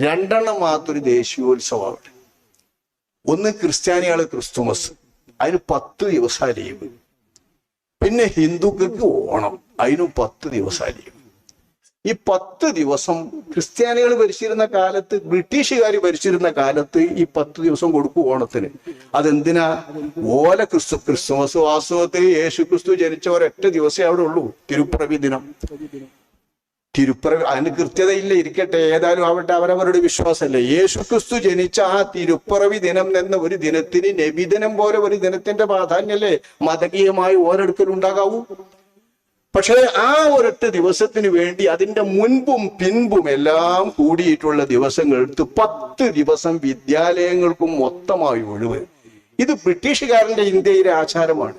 രണ്ടെണ്ണം മാത്രം ദേശീയോത്സവമാണ്. ഒന്ന് ക്രിസ്ത്യാനികളെ ക്രിസ്തുമസ്. അതിന് പത്ത് ദിവസം ലീവ്. പിന്നെ ഹിന്ദുക്കൾക്ക് ഓണം. അതിനും പത്ത് ദിവസം ലീവ്. ഈ പത്ത് ദിവസം ക്രിസ്ത്യാനികൾ ഭരിച്ചിരുന്ന കാലത്ത് ബ്രിട്ടീഷുകാർ ഭരിച്ചിരുന്ന കാലത്ത് ഈ പത്ത് ദിവസം കൊടുക്കും ഓണത്തിന്. അതെന്തിനാ? ഓല ക്രിസ്തു ക്രിസ്തുമസ് വാസ്തവത്തിൽ യേശു ക്രിസ്തു ജനിച്ച ഒരൊറ്റ ദിവസമേ അവിടെ ഉള്ളൂ. തിരുപ്പിറവി ദിനം. തിരുപ്പിറവി അതിന് കൃത്യതയില്ല ഇരിക്കട്ടെ. ഏതായാലും ആവട്ടെ അവരവരുടെ വിശ്വാസമല്ലേ. യേശു ക്രിസ്തു ജനിച്ച ആ തിരുപ്പിറവി ദിനം എന്ന ഒരു ദിനത്തിന് നബിദിനം പോലെ ഒരു ദിനത്തിന്റെ പ്രാധാന്യല്ലേ മതകീയമായി ഓരോരുത്തരുണ്ടാകാവൂ പക്ഷേ ആ ഒരൊറ്റ ദിവസത്തിന് വേണ്ടി അതിന്റെ മുൻപും പിൻപും എല്ലാം കൂടിയിട്ടുള്ള ദിവസങ്ങൾ എടുത്ത് പത്ത് ദിവസം വിദ്യാലയങ്ങൾക്കും മൊത്തമായി ഒഴിവ്. ഇത് ബ്രിട്ടീഷുകാരന്റെ ഇന്ത്യയിലെ ആചാരമാണ്.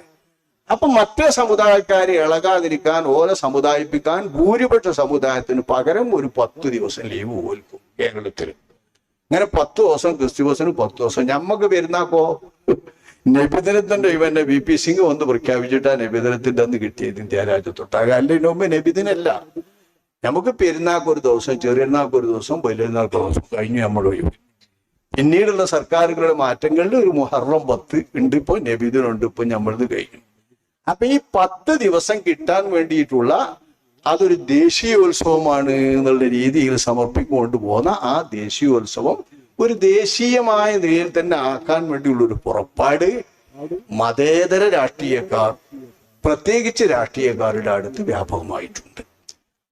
അപ്പൊ മറ്റേ സമുദായക്കാരെ ഇളകാതിരിക്കാൻ ഓരെ സമുദായിപ്പിക്കാൻ ഭൂരിപക്ഷ സമുദായത്തിന് പകരം ഒരു പത്ത് ദിവസം ലീവ് പോൽക്കും കേരളത്തിൽ ഇങ്ങനെ പത്ത് ദിവസം ക്രിസ്തുമസിന് പത്ത് ദിവസം. ഞമ്മക്ക് പെരുന്നാക്കോ? നബിദിനത്തിന്റെ ഇവന്റെ വി പി സിംഗ് വന്ന് പ്രഖ്യാപിച്ചിട്ടാ നബിദിനത്തിന്റെ അന്ന് കിട്ടിയത് ഇന്ത്യ രാജ്യത്തൊട്ടാകെ അല്ല മുമ്പ് നബിദിനല്ല. നമുക്ക് പെരുന്നാക്കൊരു ദിവസം ചെറിയനാൾക്ക് ഒരു ദിവസം വലിയനാൾക്ക് ഒരു ദിവസം കഴിഞ്ഞു നമ്മൾ ഒഴിവ് പിന്നീടുള്ള സർക്കാരുകളുടെ മാറ്റങ്ങളിൽ ഒരു മുഹറം പത്ത് ഉണ്ട് ഇപ്പൊ നബിദിനുണ്ട് ഇപ്പൊ നമ്മളത് കഴിഞ്ഞു. അപ്പൊ ഈ പത്ത് ദിവസം കിട്ടാൻ വേണ്ടിയിട്ടുള്ള അതൊരു ദേശീയോത്സവമാണ് എന്നുള്ള രീതിയിൽ സമർപ്പിക്കൊണ്ട് പോകുന്ന ആ ദേശീയോത്സവം ഒരു ദേശീയമായ നിലയിൽ തന്നെ ആക്കാൻ വേണ്ടിയുള്ള ഒരു പുറപ്പാട് മതേതര രാഷ്ട്രീയക്കാർ പ്രത്യേകിച്ച് രാഷ്ട്രീയക്കാരുടെ അടുത്ത് വ്യാപകമായിട്ടുണ്ട്.